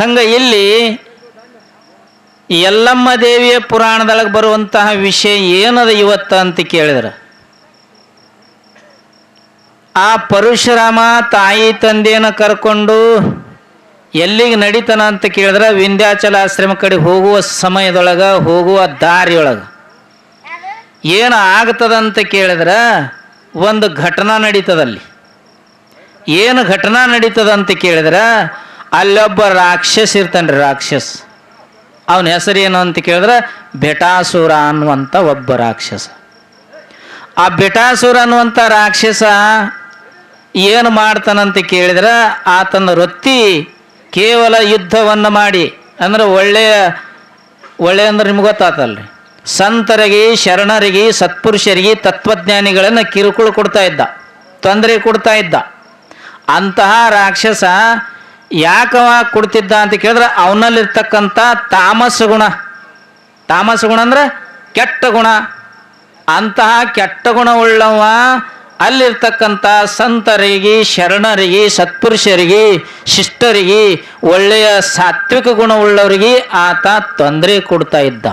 ಹಂಗ ಇಲ್ಲಿ ಯಲ್ಲಮ್ಮ ದೇವಿಯ ಪುರಾಣದೊಳಗೆ ಬರುವಂತಹ ವಿಷಯ ಏನದ ಇವತ್ತ ಅಂತ ಕೇಳಿದ್ರ? ಆ ಪರಶುರಾಮ ತಾಯಿ ತಂದೆಯನ್ನ ಕರ್ಕೊಂಡು ಎಲ್ಲಿಗೆ ನಡೀತಾನ ಅಂತ ಕೇಳಿದ್ರೆ? ವಿಂಧ್ಯಾಚಲ ಆಶ್ರಮ ಕಡೆ ಹೋಗುವ ಸಮಯದೊಳಗ, ಹೋಗುವ ದಾರಿಯೊಳಗೆ. ಏನು ಆಗ್ತದಂತ ಕೇಳಿದ್ರೆ? ಒಂದು ಘಟನಾ ನಡೀತದಲ್ಲಿ. ಏನು ಘಟನಾ ನಡೀತದಂತ ಕೇಳಿದ್ರೆ? ಅಲ್ಲೊಬ್ಬ ರಾಕ್ಷಸ್ ಇರ್ತಾನೆ ರಾಕ್ಷಸ್. ಅವನ ಹೆಸರು ಏನು ಅಂತ ಕೇಳಿದ್ರೆ ಬೆಟಾಸುರ ಅನ್ನುವಂಥ ಒಬ್ಬ ರಾಕ್ಷಸ. ಆ ಬೆಟಾಸುರ ಅನ್ನುವಂಥ ರಾಕ್ಷಸ ಏನು ಮಾಡ್ತಾನಂತ ಕೇಳಿದ್ರೆ, ಆತನ ವೃತ್ತಿ ಕೇವಲ ಯುದ್ಧವನ್ನು ಮಾಡಿ, ಅಂದ್ರೆ ಒಳ್ಳೆಯ ಒಳ್ಳೆಯ ಅಂದ್ರೆ ನಿಮ್ಗೆ ಗೊತ್ತಾತಲ್ರಿ. ಸಂತರಿಗೆ, ಶರಣರಿಗೆ, ಸತ್ಪುರುಷರಿಗೆ, ತತ್ವಜ್ಞಾನಿಗಳನ್ನು ಕಿರುಕುಳ ಕೊಡ್ತಾ ಇದ್ದ, ತೊಂದರೆ ಕೊಡ್ತಾ ಇದ್ದ. ಅಂತಹ ರಾಕ್ಷಸ ಯಾಕವ ಕೊಡ್ತಿದ್ದ ಅಂತ ಕೇಳಿದ್ರೆ ಅವನಲ್ಲಿರ್ತಕ್ಕಂಥ ತಾಮಸ ಗುಣ. ತಾಮಸ ಗುಣ ಅಂದ್ರೆ ಕೆಟ್ಟ ಗುಣ. ಅಂತಹ ಕೆಟ್ಟ ಗುಣವುಳ್ಳವ ಅಲ್ಲಿರ್ತಕ್ಕಂಥ ಸಂತರಿಗೆ, ಶರಣರಿಗೆ, ಸತ್ಪುರುಷರಿಗೆ, ಶಿಷ್ಟರಿಗೆ, ಒಳ್ಳೆಯ ಸಾತ್ವಿಕ ಗುಣವುಳ್ಳವರಿಗೆ ಆತ ತೊಂದರೆ ಕೊಡ್ತಾ ಇದ್ದ.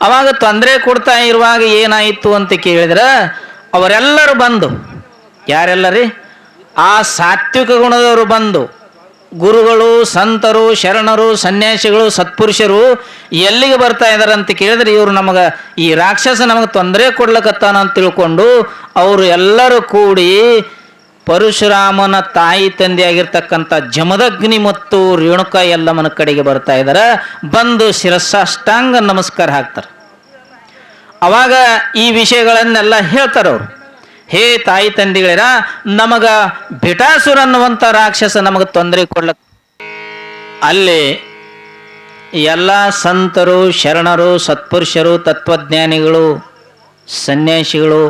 ಅವಾಗ ತೊಂದರೆ ಕೊಡ್ತಾ ಇರುವಾಗ ಏನಾಯಿತು ಅಂತ ಕೇಳಿದ್ರೆ ಅವರೆಲ್ಲರೂ ಬಂದು, ಯಾರೆಲ್ಲರಿ? ಆ ಸಾತ್ವಿಕ ಗುಣದವರು ಬಂದು ಗುರುಗಳು, ಸಂತರು, ಶರಣರು, ಸನ್ಯಾಸಿಗಳು, ಸತ್ಪುರುಷರು ಎಲ್ಲಿಗೆ ಬರ್ತಾ ಇದ್ದಾರೆ ಅಂತ ಕೇಳಿದ್ರೆ ಇವರು ನಮಗೆ ಈ ರಾಕ್ಷಸ ನಮಗೆ ತೊಂದರೆ ಕೊಡ್ಲಕತ್ತಾನ ಅಂತ ತಿಳ್ಕೊಂಡು ಅವರು ಎಲ್ಲರೂ ಕೂಡಿ ಪರಶುರಾಮನ ತಾಯಿ ತಂದೆಯಾಗಿರ್ತಕ್ಕಂಥ ಜಮದಗ್ನಿ ಮತ್ತು ರೇಣುಕ ಎಲ್ಲಮ್ಮನ ಕಡೆಗೆ ಬರ್ತಾ ಇದ್ದಾರೆ ಬಂದು ಶಿರಸಾಷ್ಟಾಂಗ ನಮಸ್ಕಾರ ಹಾಕ್ತಾರೆ. ಅವಾಗ ಈ ವಿಷಯಗಳನ್ನೆಲ್ಲ ಹೇಳ್ತಾರೆ ಅವರು ಹೇ ತಾಯಿ ತಂದೆಗಳಿರ, ನಮಗ ಬಿಟಾಸುರ ಅನ್ನುವಂಥ ರಾಕ್ಷಸ ನಮಗೆ ತೊಂದರೆ ಕೊಡ್ಲಕ್ ಅಲ್ಲಿ ಎಲ್ಲ ಸಂತರು, ಶರಣರು, ಸತ್ಪುರುಷರು, ತತ್ವಜ್ಞಾನಿಗಳು, ಸನ್ಯಾಸಿಗಳು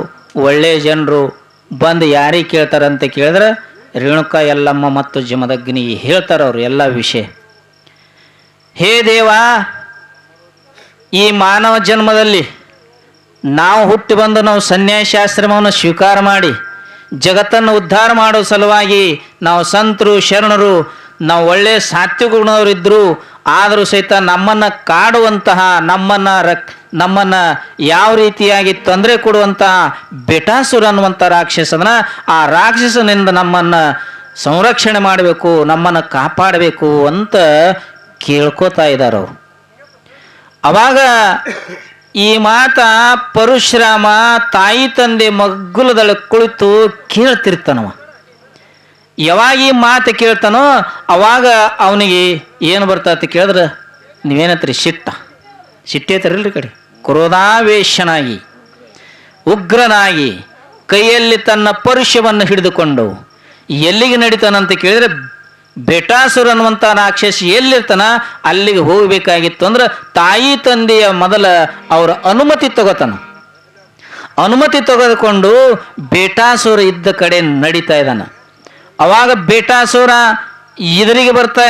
ಒಳ್ಳೆಯ ಜನರು ಬಂದು ಯಾರಿಗೆ ಕೇಳ್ತಾರಂತ ಕೇಳಿದ್ರೆ ರೇಣುಕ, ಯಲ್ಲಮ್ಮ ಮತ್ತು ಜಮದಗ್ನಿ ಹೇಳ್ತಾರೆ ಅವರು ಎಲ್ಲ ವಿಷಯ. ಹೇ ದೇವ, ಈ ಮಾನವ ಜನ್ಮದಲ್ಲಿ ನಾವು ಹುಟ್ಟಿ ಬಂದು ನಾವು ಸನ್ಯಾಸಾಶ್ರಮವನ್ನು ಸ್ವೀಕಾರ ಮಾಡಿ, ಜಗತ್ತನ್ನು ಉದ್ಧಾರ ಮಾಡೋ ಸಲುವಾಗಿ ನಾವು ಸಂತರು, ಶರಣರು, ನಾವು ಒಳ್ಳೆಯ ಗುಣವರಿದ್ದರು ಆದರೂ ಸಹಿತ ನಮ್ಮನ್ನು ಕಾಡುವಂತಹ, ನಮ್ಮನ್ನು ರಕ್, ನಮ್ಮನ್ನು ಯಾವ ರೀತಿಯಾಗಿ ತೊಂದರೆ ಕೊಡುವಂತಹ ಬೆಟಾಸುರ ಅನ್ನುವಂಥ ರಾಕ್ಷಸನ ಆ ರಾಕ್ಷಸನಿಂದ ನಮ್ಮನ್ನು ಸಂರಕ್ಷಣೆ ಮಾಡಬೇಕು, ನಮ್ಮನ್ನು ಕಾಪಾಡಬೇಕು ಅಂತ ಕೇಳ್ಕೋತಾ ಇದ್ದಾರೆ ಅವರು ಅವಾಗ ಈ ಮಾತ ಪರಶುರಾಮ ತಾಯಿ ತಂದೆ ಮಗ್ಗುಲದಳ ಕುಳಿತು ಕೇಳ್ತಿರ್ತಾನವ. ಯಾವಾಗ ಈ ಮಾತು ಕೇಳ್ತಾನೋ ಅವಾಗ ಅವನಿಗೆ ಏನು ಬರ್ತೈತೆ ಕೇಳಿದ್ರೆ, ನೀವೇನತ್ರಿ ಸಿಟ್ಟ ಸಿಟ್ಟೇತರಿಲ್ರಿ ಕಡೆ? ಕ್ರೋಧಾವೇಶನಾಗಿ, ಉಗ್ರನಾಗಿ ಕೈಯಲ್ಲಿ ತನ್ನ ಪರುಷವನ್ನು ಹಿಡಿದುಕೊಂಡು ಎಲ್ಲಿಗೆ ನಡೀತಾನಂತ ಕೇಳಿದ್ರೆ ಬೆಟಾಸುರ ಅನ್ನುವಂಥ ರಾಕ್ಷಸ ಎಲ್ಲಿರ್ತಾನ? ಅಲ್ಲಿಗೆ ಹೋಗಬೇಕಾಗಿತ್ತು ಅಂದ್ರೆ ತಾಯಿ ತಂದೆಯ ಮೊದಲ ಅವರ ಅನುಮತಿ ತಗೋತಾನ. ಅನುಮತಿ ತೆಗೆದುಕೊಂಡು ಬೇಟಾಸುರ ಇದ್ದ ಕಡೆ ನಡೀತಾ ಇದ್ದಾನ ಅವಾಗ ಬೇಟಾಸುರ ಇದರಿಗೆ ಬರ್ತಾ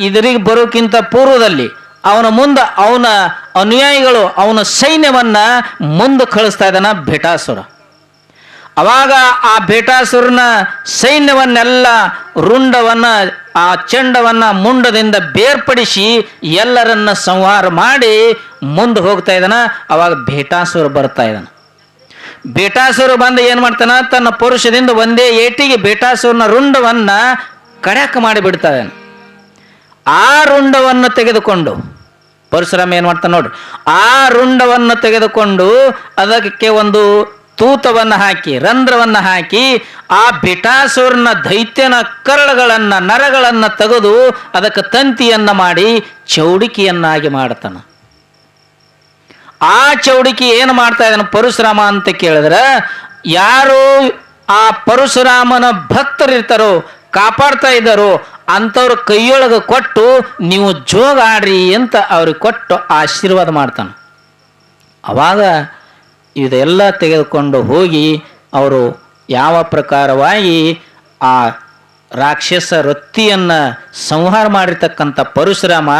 ಇದರಿಗೆ ಬರೋಕ್ಕಿಂತ ಪೂರ್ವದಲ್ಲಿ ಅವನ ಮುಂದೆ ಅವನ ಅನುಯಾಯಿಗಳು, ಅವನ ಸೈನ್ಯವನ್ನ ಮುಂದೆ ಕಳಿಸ್ತಾ ಇದ್ದಾನ ಬೇಟಾಸುರ. ಅವಾಗ ಆ ಬೇಟಾಸುರನ ಸೈನ್ಯವನ್ನೆಲ್ಲ ರುಂಡವನ್ನ, ಆ ಚಂಡವನ್ನ ಮುಂಡದಿಂದ ಬೇರ್ಪಡಿಸಿ ಎಲ್ಲರನ್ನ ಸಂಹಾರ ಮಾಡಿ ಮುಂದೆ ಹೋಗ್ತಾ ಇದ್ದಾನ. ಅವಾಗ ಬೇಟಾಸುರ ಬರ್ತಾ ಇದ್ದಾನ. ಬೇಟಾಸುರ ಬಂದು ಏನು ಮಾಡ್ತಾನ? ತನ್ನ ಪುರುಷದಿಂದ ಒಂದೇ ಏಟಿಗೆ ಬೇಟಾಸುರನ ರುಂಡವನ್ನ ಕಡ್ಯಾಕ ಮಾಡಿ ಬಿಡ್ತಾ ಇದ್ದಾನೆ ಆ ರುಂಡವನ್ನು ತೆಗೆದುಕೊಂಡು, ಪರಶುರಾಮ ಏನು ಮಾಡ್ತಾನೆ ನೋಡ್ರಿ ಆ ರುಂಡವನ್ನು ತೆಗೆದುಕೊಂಡು ಅದಕ್ಕೆ ಒಂದು ತೂತವನ್ನು ಹಾಕಿ, ರಂಧ್ರವನ್ನು ಹಾಕಿ, ಆ ಬಿಟಾಸುರನ ದೈತ್ಯನ ಕರಳುಗಳನ್ನು, ನರಗಳನ್ನು ತೆಗೆದು ಅದಕ್ಕೆ ತಂತಿಯನ್ನ ಮಾಡಿ ಚೌಡಿಕೆಯನ್ನಾಗಿ ಮಾಡ್ತಾನೆ. ಆ ಚೌಡಿಕೆ ಏನು ಮಾಡ್ತಾ ಇದ್ದಾನೆ? ಪರಶುರಾಮ ಅಂತ ಕೇಳಿದ್ರೆ, ಯಾರು ಆ ಪರಶುರಾಮನ ಭಕ್ತರಿರ್ತಾರೋ, ಕಾಪಾಡ್ತಾ ಇದ್ದಾರೋ, ಅಂಥವ್ರ ಕೈಯೊಳಗೆ ಕೊಟ್ಟು, ನೀವು ಜೋಗಾಡ್ರಿ ಅಂತ ಅವ್ರಿಗೆ ಕೊಟ್ಟು ಆಶೀರ್ವಾದ ಮಾಡ್ತಾನೆ. ಅವಾಗ ಇದೆಲ್ಲ ತೆಗೆದುಕೊಂಡು ಹೋಗಿ ಅವರು ಯಾವ ಪ್ರಕಾರವಾಗಿ ಆ ರಾಕ್ಷಸ ವೃತ್ತಿಯನ್ನು ಸಂಹಾರ ಮಾಡಿರ್ತಕ್ಕಂಥ ಪರಶುರಾಮ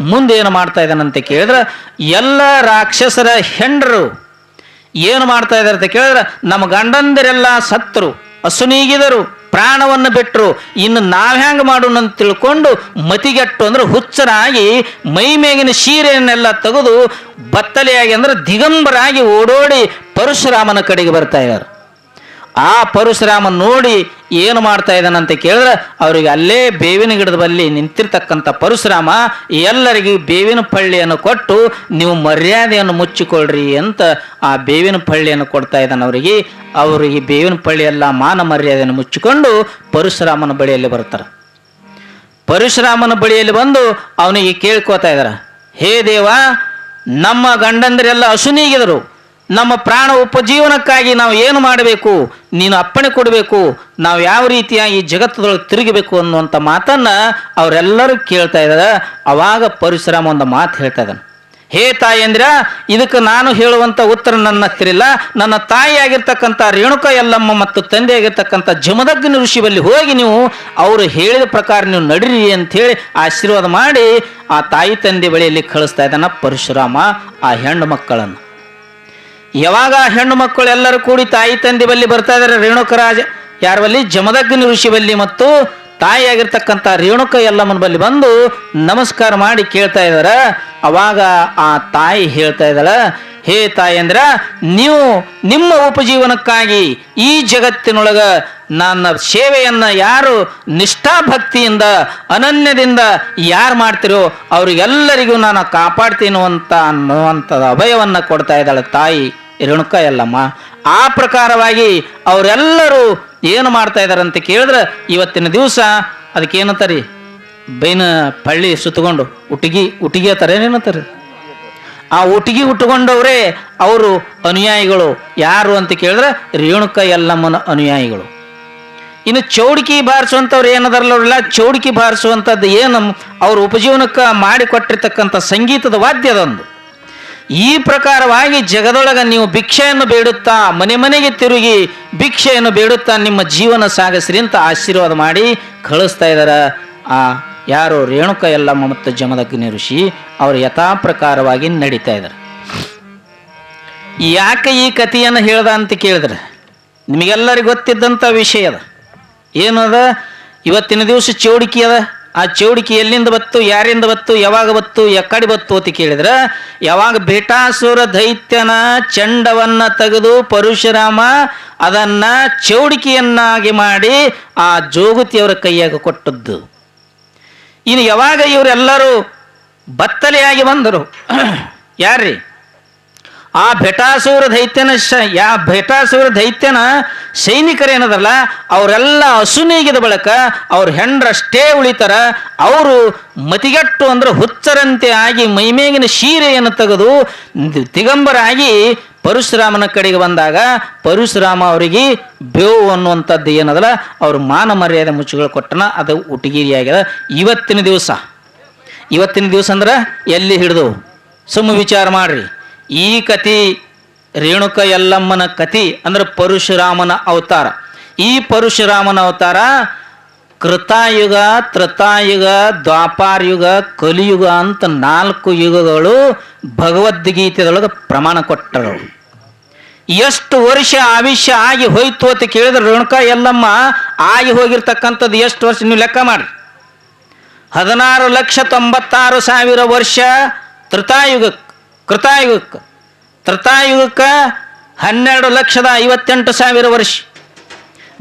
ಮುಂದೇನು ಮಾಡ್ತಾ ಇದ್ದಾನಂತ ಕೇಳಿದ್ರೆ, ಎಲ್ಲ ರಾಕ್ಷಸರ ಹೆಂಡರು ಏನು ಮಾಡ್ತಾ ಇದ್ದಾರೆ ಅಂತ ಕೇಳಿದ್ರೆ, ನಮ್ಮ ಗಂಡಂದಿರೆಲ್ಲ ಸತ್ತರು ಅಸುನೀಗಿದರು. ಪ್ರಾಣವನ್ನು ಬಿಟ್ಟರು ಇನ್ನು ನಾವು ಹ್ಯಾಂಗೆ ಮಾಡೋಣ ಅಂತ ತಿಳ್ಕೊಂಡು ಮತಿಗೆಟ್ಟು ಅಂದ್ರೆ ಹುಚ್ಚರಾಗಿ ಮೈ ಮೇಗಿನ ಸೀರೆಯನ್ನೆಲ್ಲ ತೆಗೆದು ಬತ್ತಲೆಯಾಗಿ ಅಂದ್ರೆ ದಿಗಂಬರಾಗಿ ಓಡೋಡಿ ಪರಶುರಾಮನ ಕಡೆಗೆ ಬರ್ತಾ ಇದ್ದಾರೆ. ಆ ಪರಶುರಾಮ ನೋಡಿ ಏನು ಮಾಡ್ತಾ ಇದ್ದಾನಂತ ಕೇಳಿದ್ರೆ, ಅವರಿಗೆ ಅಲ್ಲೇ ಬೇವಿನ ಗಿಡದ ಬಲ್ಲಿ ನಿಂತಿರ್ತಕ್ಕಂಥ ಪರಶುರಾಮ, ಎಲ್ಲರಿಗೂ ಬೇವಿನ ಪಳ್ಳಿಯನ್ನು ಕೊಟ್ಟು, ನೀವು ಮರ್ಯಾದೆಯನ್ನು ಮುಚ್ಚಿಕೊಳ್ಳ್ರಿ ಅಂತ ಆ ಬೇವಿನ ಪಳ್ಳಿಯನ್ನು ಕೊಡ್ತಾ ಇದ್ದಾನೆ ಅವರಿಗೆ. ಅವರಿಗೆ ಬೇವಿನ ಪಳ್ಳಿಯೆಲ್ಲ ಮಾನ ಮರ್ಯಾದೆಯನ್ನು ಮುಚ್ಚಿಕೊಂಡು ಪರಶುರಾಮನ ಬಳಿಯಲ್ಲಿ ಬರ್ತಾರೆ. ಪರಶುರಾಮನ ಬಳಿಯಲ್ಲಿ ಬಂದು ಅವನಿಗೆ ಕೇಳ್ಕೋತಾ ಇದ್ದಾರೆ, ಹೇ ದೇವ, ನಮ್ಮ ಗಂಡಂದರೆಲ್ಲ ಅಸುನೀಗಿದರು ನಮ್ಮ ಪ್ರಾಣ ಉಪಜೀವನಕ್ಕಾಗಿ ನಾವು ಏನು ಮಾಡಬೇಕು? ನೀನು ಅಪ್ಪಣೆ ಕೊಡಬೇಕು, ನಾವು ಯಾವ ರೀತಿಯ ಈ ಜಗತ್ತದೊಳಗೆ ತಿರುಗಬೇಕು ಅನ್ನುವಂಥ ಮಾತನ್ನು ಅವರೆಲ್ಲರೂ ಕೇಳ್ತಾ ಇದ್ದಾರೆ. ಅವಾಗ ಪರಶುರಾಮ ಒಂದು ಮಾತು ಹೇಳ್ತಾ ಇದ್ದಾನೆ. ಹೇ ತಾಯಿ ಅಂದ್ರ ಇದಕ್ಕೆ ನಾನು ಹೇಳುವಂಥ ಉತ್ತರ ನನ್ನ ಹತ್ತಿರಿಲ್ಲ ನನ್ನ ತಾಯಿಯಾಗಿರ್ತಕ್ಕಂಥ ರೇಣುಕ ಯಲ್ಲಮ್ಮ ಮತ್ತು ತಂದೆಯಾಗಿರ್ತಕ್ಕಂಥ ಜಮದಗ್ನ ಋಷಿ ಬಳಿ ಹೋಗಿ ನೀವು ಅವರು ಹೇಳಿದ ಪ್ರಕಾರ ನೀವು ನಡೀರಿ ಅಂಥೇಳಿ ಆಶೀರ್ವಾದ ಮಾಡಿ ಆ ತಾಯಿ ತಂದೆ ಬಳಿಯಲ್ಲಿ ಕಳಿಸ್ತಾ ಇದ್ದಾನ ಪರಶುರಾಮ, ಆ ಹೆಣ್ಣು ಮಕ್ಕಳನ್ನು. ಯಾವಾಗ ಹೆಣ್ಣು ಮಕ್ಕಳು ಎಲ್ಲರೂ ಕೂಡಿ ತಾಯಿ ತಂದೆ ಬಲ್ಲಿ ಬರ್ತಾ ಇದ್ದಾರೆ ರೇಣುಕ ರಾಜ, ಯಾರ ಬಲ್ಲಿ? ಜಮದಗ್ನಿ ಋಷಿ ಬಲ್ಲಿ ಮತ್ತು ತಾಯಿಯಾಗಿರ್ತಕ್ಕಂಥ ರೇಣುಕ ಎಲ್ಲಮ್ಮನ ಬಲ್ಲಿ ಬಂದು ನಮಸ್ಕಾರ ಮಾಡಿ ಕೇಳ್ತಾ ಇದಾರ. ಅವಾಗ ಆ ತಾಯಿ ಹೇಳ್ತಾ ಇದ್ದಾಳ ಹೇ ತಾಯಂದ್ರ ನೀವು ನಿಮ್ಮ ಉಪಜೀವನಕ್ಕಾಗಿ ಈ ಜಗತ್ತಿನೊಳಗ ನನ್ನ ಸೇವೆಯನ್ನ ಯಾರು ನಿಷ್ಠಾಭಕ್ತಿಯಿಂದ, ಅನನ್ಯದಿಂದ ಯಾರು ಮಾಡ್ತಿರೋ ಅವ್ರಿಗೆಲ್ಲರಿಗೂ ನಾನು ಕಾಪಾಡ್ತೀನಿ ಅಂತ ಅನ್ನುವಂಥದ್ದು ಅಭಯವನ್ನು ಕೊಡ್ತಾ ಇದ್ದಾಳೆ ತಾಯಿ ರೇಣುಕ ಎಲ್ಲಮ್ಮ ಆ ಪ್ರಕಾರವಾಗಿ ಅವರೆಲ್ಲರೂ ಏನು ಮಾಡ್ತಾ ಇದ್ದಾರೆ ಅಂತ ಕೇಳಿದ್ರೆ, ಇವತ್ತಿನ ದಿವಸ ಅದಕ್ಕೇನಂತಾರಿ? ಬೈನ ಪಳ್ಳಿ ಸುತ್ತಕೊಂಡು, ಉಟಿಗಿ ಉಟ್ಟಿಗೆ ಅಂತಾರೆ ಏನಂತಾರೆ ಆ ಒಟ್ಟಿಗೆ ಉಟ್ಟುಕೊಂಡವರೇ ಅವರು ಅನುಯಾಯಿಗಳು. ಯಾರು ಅಂತ ಕೇಳಿದ್ರೆ ರೇಣುಕ ಯಲ್ಲಮ್ಮನ ಅನುಯಾಯಿಗಳು. ಇನ್ನು ಚೌಡಿಕಿ ಬಾರಿಸುವಂಥವ್ರು ಏನದಾರಲ್ಲ ಅವರೆಲ್ಲ? ಚೌಡಿಕಿ ಬಾರಿಸುವಂಥದ್ದು ಏನು? ಅವ್ರ ಉಪಜೀವನಕ್ಕೆ ಮಾಡಿಕೊಟ್ಟಿರ್ತಕ್ಕಂಥ ಸಂಗೀತದ ವಾದ್ಯದೊಂದು ಈ ಪ್ರಕಾರವಾಗಿ ಜಗದೊಳಗೆ ನೀವು ಭಿಕ್ಷೆಯನ್ನು ಬೇಡುತ್ತಾ ಮನೆ ಮನೆಗೆ ತಿರುಗಿ ಭಿಕ್ಷೆಯನ್ನು ಬೇಡುತ್ತಾ ನಿಮ್ಮ ಜೀವನ ಸಾಗಿಸ್ರಿ ಅಂತ ಆಶೀರ್ವಾದ ಮಾಡಿ ಕಳಿಸ್ತಾ ಇದ್ದಾರೆ ಆ ಯಾರು ರೇಣುಕ ಎಲ್ಲ ಮತ್ತು ಜಮದಗ್ನಿ ಋಷಿ ಅವರು ಯಥಾ ಪ್ರಕಾರವಾಗಿ ನಡೀತಾ ಇದ್ದಾರೆ. ಯಾಕೆ ಈ ಕಥೆಯನ್ನು ಹೇಳ್ದ ಅಂತ ಕೇಳಿದ್ರೆ, ನಿಮಗೆಲ್ಲರಿಗೂ ಗೊತ್ತಿದ್ದಂಥ ವಿಷಯ ಅದ. ಏನದ ಇವತ್ತಿನ ದಿವಸ ಚೌಡಿಕೆ ಅದ. ಆ ಚೌಡಿಕೆ ಎಲ್ಲಿಂದ ಬತ್ತು, ಯಾರಿಂದ ಬತ್ತು, ಯಾವಾಗ ಬತ್ತು, ಎಕ್ಕಡೆ ಬತ್ತು ಅಂತ ಕೇಳಿದ್ರೆ, ಯಾವಾಗ ಬೇಟಾಸುರ ದೈತ್ಯನ ಚಂಡವನ್ನ ತೆಗೆದು ಪರಶುರಾಮ ಅದನ್ನ ಚೌಡಿಕೆಯನ್ನಾಗಿ ಮಾಡಿ ಆ ಜೋಗತಿಯವರ ಕೈಯಾಗ ಕೊಟ್ಟದ್ದು. ಇನ್ನು ಯಾವಾಗ ಇವರೆಲ್ಲರೂ ಬತ್ತಲೆಯಾಗಿ ಬಂದರು? ಯಾರ್ರಿ? ಆ ಭೆಟಾಸೂರ ದೈತ್ಯನ ಶ, ಯಾ ಭೆಟಾಸೂರ ದೈತ್ಯನ ಸೈನಿಕರೇನದಲ್ಲ ಅವರೆಲ್ಲ ಅಸುನೀಗಿದ ಬಳಿಕ ಅವ್ರ ಹೆಂಡ್ರಷ್ಟೇ ಉಳಿತಾರ. ಅವರು ಮತಿಗಟ್ಟು ಅಂದ್ರೆ ಹುಚ್ಚರಂತೆ ಆಗಿ ಮೈಮೇಗಿನ ಶೀರೆಯನ್ನು ತೆಗೆದು ದಿಗಂಬರಾಗಿ ಪರಶುರಾಮನ ಕಡೆಗೆ ಬಂದಾಗ ಪರಶುರಾಮ ಅವರಿಗೆ ಬೇವು ಅನ್ನುವಂಥದ್ದು ಏನದಲ್ಲ, ಅವ್ರ ಮಾನ ಮರ್ಯಾದೆ ಮುಚ್ಚುಗಳು ಕೊಟ್ಟನ, ಅದು ಉಟಗಿರಿಯಾಗ್ಯದ ಇವತ್ತಿನ ದಿವಸ ಇವತ್ತಿನ ದಿವಸ ಅಂದ್ರೆ ಎಲ್ಲಿ ಹಿಡಿದು? ಸುಮ್ಮ ವಿಚಾರ ಮಾಡ್ರಿ. ಈ ಕತಿ ರೇಣುಕ ಯಲ್ಲಮ್ಮನ ಕತಿ ಅಂದ್ರೆ ಪರಶುರಾಮನ ಅವತಾರ. ಈ ಪರಶುರಾಮನ ಅವತಾರ ಕೃತಾಯುಗ, ತ್ರತಾಯುಗ ದ್ವಾಪಾರ ಯುಗ ಕಲಿಯುಗ ಅಂತ ನಾಲ್ಕು ಯುಗಗಳು ಭಗವದ್ಗೀತೆದೊಳಗೆ ಪ್ರಮಾಣ ಕೊಟ್ಟರು. ಎಷ್ಟು ವರ್ಷ ಆವಿಷ್ಯ ಆಗಿ ಹೋಯ್ತು ಅಂತ ಕೇಳಿದ್ರೆ, ರೇಣುಕ, ಎಲ್ಲಮ್ಮ, ಆಗಿ ಹೋಗಿರ್ತಕ್ಕಂಥದ್ದು ಎಷ್ಟು ವರ್ಷ ನೀವು ಲೆಕ್ಕ ಮಾಡಿ ಹದಿನಾರು ಲಕ್ಷ ತೊಂಬತ್ತಾರು ಸಾವಿರ ವರ್ಷ ತೃತಾಯುಗಕ್ಕೆ ಕೃತಾಯುಗಕ್ಕೆ ತೃತಾಯುಗಕ್ಕೆ ಹನ್ನೆರಡು ಲಕ್ಷದ ಐವತ್ತೆಂಟು ಸಾವಿರ ವರ್ಷ.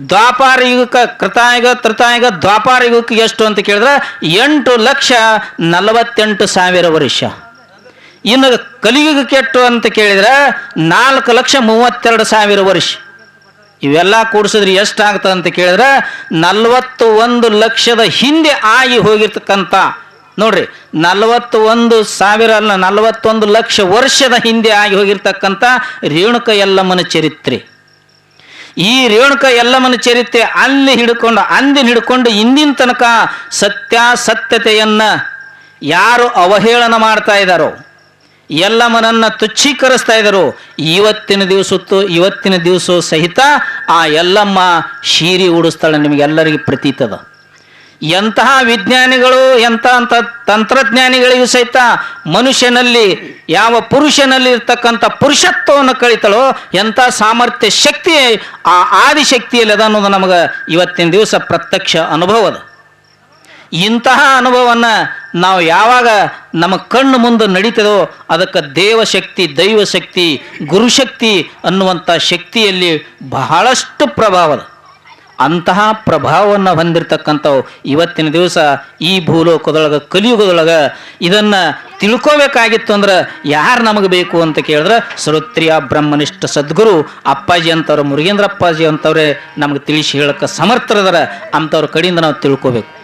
ದ್ವಾಪಾರ ಯುಗಕ್ಕೆ ಕೃತಾಯುಗ, ತ್ರಿತಾಯುಗ, ದ್ವಾಪಾರ ಯುಗಕ್ಕೆ ಎಷ್ಟು ಅಂತ ಕೇಳಿದ್ರೆ, ಎಂಟು ಲಕ್ಷ ನಲವತ್ತೆಂಟು ಸಾವಿರ ವರ್ಷ. ಇನ್ನು ಕಲಿಯುಗ ಕೆಟ್ಟು ಅಂತ ಕೇಳಿದ್ರೆ ನಾಲ್ಕು ಲಕ್ಷ ಮೂವತ್ತೆರಡು ಸಾವಿರ ವರ್ಷ. ಇವೆಲ್ಲ ಕೂಡಿಸಿದ್ರೆ ಎಷ್ಟಾಗ್ತದೆ ಅಂತ ಕೇಳಿದ್ರೆ ನಲವತ್ತು ಒಂದು ಲಕ್ಷದ ಹಿಂದೆ ಆಗಿ ಹೋಗಿರ್ತಕ್ಕಂಥ, ನೋಡ್ರಿ ನಲವತ್ತು ಒಂದು ಸಾವಿರ ಅಲ್ಲ, ನಲವತ್ತೊಂದು ಲಕ್ಷ ವರ್ಷದ ಹಿಂದೆ ಆಗಿ ಹೋಗಿರ್ತಕ್ಕಂಥ ರೇಣುಕ ಯಲ್ಲಮ್ಮನ ಚರಿತ್ರೆ. ಈ ರೇಣುಕ ಯಲ್ಲಮ್ಮನ ಚರಿತ್ರೆ ಅಲ್ಲಿ ಹಿಡ್ಕೊಂಡು ಅಂದಿನ ಹಿಡ್ಕೊಂಡು ಇಂದಿನ ತನಕ ಸತ್ಯಾಸತ್ಯತೆಯನ್ನು ಯಾರು ಅವಹೇಳನ ಮಾಡ್ತಾ ಇದ್ದಾರೋ ಯಲ್ಲಮ್ಮನನ್ನ ತುಚ್ಛೀಕರಿಸ್ತಾ ಇದ್ದರು. ಇವತ್ತಿನ ದಿವಸತ್ತು ಇವತ್ತಿನ ದಿವಸ ಸಹಿತ ಆ ಎಲ್ಲಮ್ಮ ಶೀರಿ ಉಡಿಸ್ತಾಳೆ ನಿಮಗೆಲ್ಲರಿಗೆ ಪ್ರತೀತದ ಎಂತಹ ವಿಜ್ಞಾನಿಗಳು ಎಂಥ ಅಂತ ತಂತ್ರಜ್ಞಾನಿಗಳಿಗೂ ಸಹಿತ ಮನುಷ್ಯನಲ್ಲಿ, ಯಾವ ಪುರುಷನಲ್ಲಿ ಇರ್ತಕ್ಕಂಥ ಪುರುಷತ್ವವನ್ನು ಕಳಿತಾಳೋ ಎಂಥ ಸಾಮರ್ಥ್ಯ, ಶಕ್ತಿ, ಆ ಆದಿಶಕ್ತಿಯಲ್ಲಿ ಅದ ಅನ್ನೋದು ನಮಗೆ ಇವತ್ತಿನ ದಿವಸ ಪ್ರತ್ಯಕ್ಷ ಅನುಭವದ ಇಂತಹ ಅನುಭವವನ್ನು ನಾವು ಯಾವಾಗ ನಮ್ಮ ಕಣ್ಣು ಮುಂದೆ ನಡೀತದೋ ಅದಕ್ಕೆ ದೇವಶಕ್ತಿ, ದೈವಶಕ್ತಿ, ಗುರುಶಕ್ತಿ ಅನ್ನುವಂಥ ಶಕ್ತಿಯಲ್ಲಿ ಬಹಳಷ್ಟು ಪ್ರಭಾವದ ಅಂತಹ ಪ್ರಭಾವವನ್ನು ಹೊಂದಿರತಕ್ಕಂಥವು ಇವತ್ತಿನ ದಿವಸ ಈ ಭೂಲೋಕದೊಳಗೆ, ಕಲಿಯುಗದೊಳಗೆ ಇದನ್ನು ತಿಳ್ಕೋಬೇಕಾಗಿತ್ತು ಅಂದ್ರೆ ಯಾರು ನಮಗೆ ಬೇಕು ಅಂತ ಕೇಳಿದ್ರೆ ಶ್ರೋತ್ರಿಯ ಬ್ರಹ್ಮನಿಷ್ಠ ಸದ್ಗುರು ಅಪ್ಪಾಜಿ ಅಂತವ್ರು, ಮುರುಗೇಂದ್ರ ಅಪ್ಪಾಜಿ ಅಂತವ್ರೆ ನಮಗೆ ತಿಳಿಸಿ ಹೇಳಕ್ಕೆ ಸಮರ್ಥರದರ ಅಂಥವ್ರ ಕಡೆಯಿಂದ ನಾವು ತಿಳ್ಕೋಬೇಕು.